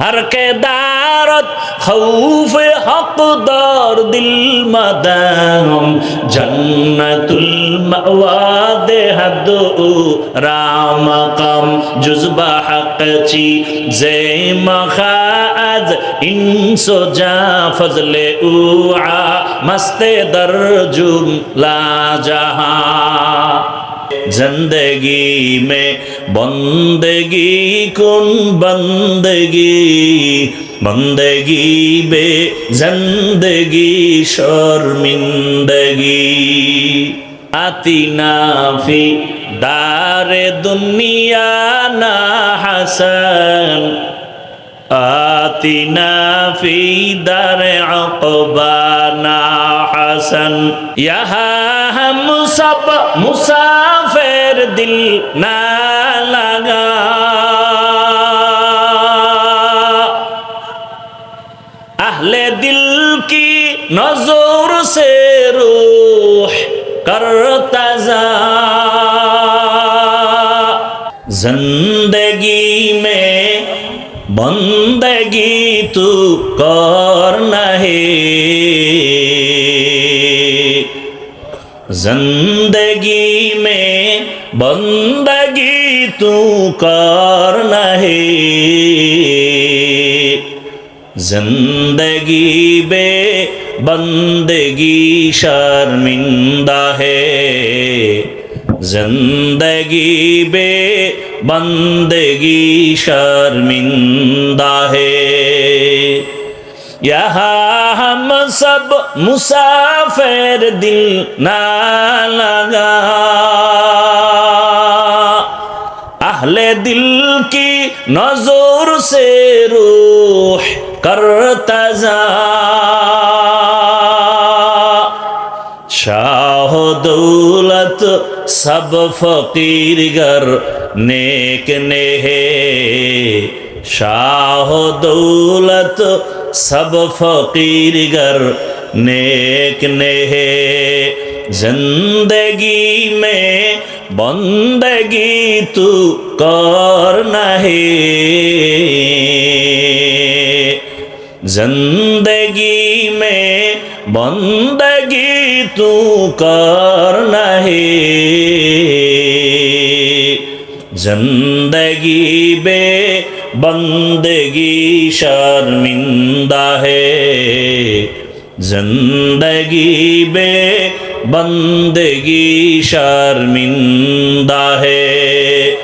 ہر کے دارت خوف حق دار دل مدام جنت المأوا دہد رام قم جزب حق چی زی مخاعد انسو جا فضل اوعا مست در جملا جہاں زندگی میں بندگی کن بندگی بندگی بے زندگی شرمندگی آتی فی دار دنیا نا حسن آتنا فی در عقبانا حسن یہاں ہم سب مسافر دل نہ اہل دل کی نظر سے روح کرتا جا زندگی میں بندگی تو کرنا ہے زندگی میں بندگی تو کرنا ہے زندگی بے بندگی شرمندہ ہے۔ زندگی بے بندگی شرمندہ ہے۔ یہاں ہم سب مسافر دل نہ لگا۔ اہل دل کی نظر سے روح کرتا جا شاہ دولت سب فقیر گر نیک نے ہے شاہ دولت سب فقیر گر نیک نے ہے زندگی میں بندگی تو کرنا ہے زندگی میں بندگی تو کرنا ہے زندگی بے بندگی شرمندہ ہے۔ زندگی بے بندگی شرمندہ ہے۔